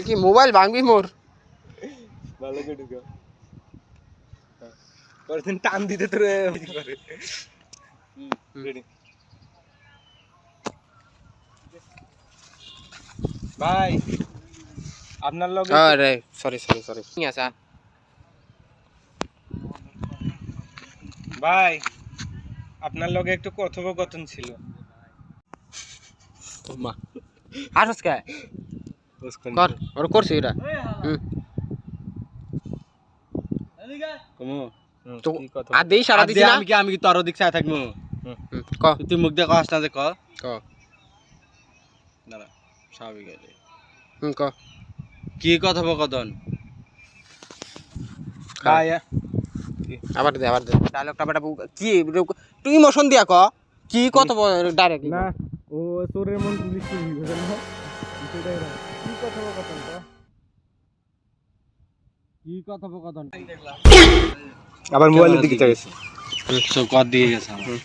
কি মোবাইল ভাঙবি মোর? ভালো করে ঢুকা পরের দিন টান দিতে তোর করে ভাই আপনার লগে আরে সরি সরি সরি ঠিক আছে? ভাই আপনার লগে একটু কথোপকথন ছিল। কে? কর ওর করছি এটা হুম কমু তো কি কথা আর দেই সারা দিছি না আমি কি আমি কি তোর দিক চাই থাকব ক তুই মুখ দিয়ে কষ্ট না যে ক ক দাঁড়া স্বাভাবিক আছে হুম ক কি কথোপকথন আবার দে আবার দে ডায়লগটা বেটা কি তুই ইমোশন দিয়া ক কি কত ডাইরেক্ট না ও তোরের মন পুলিশ কি কি কথোপকথন? আবার মোবাইলের দিকে কর দিয়ে গেছে আমার।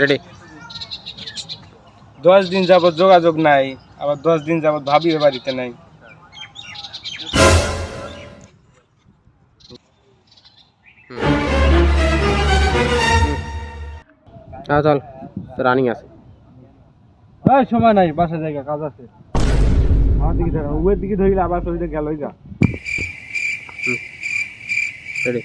রেডি দশ দিন যাবত যোগাযোগ নাই আবার দশ দিন যাবত ভাবিও বাড়িতে নাই। হ্যাঁ চল। রানিং আছে। হ্যাঁ সময় নাই বাসা জায়গা কাজ আছে। আমার দিকে ধরো ওয়ের দিকে ধরিলে আবার গেল গেলই যা। রেডি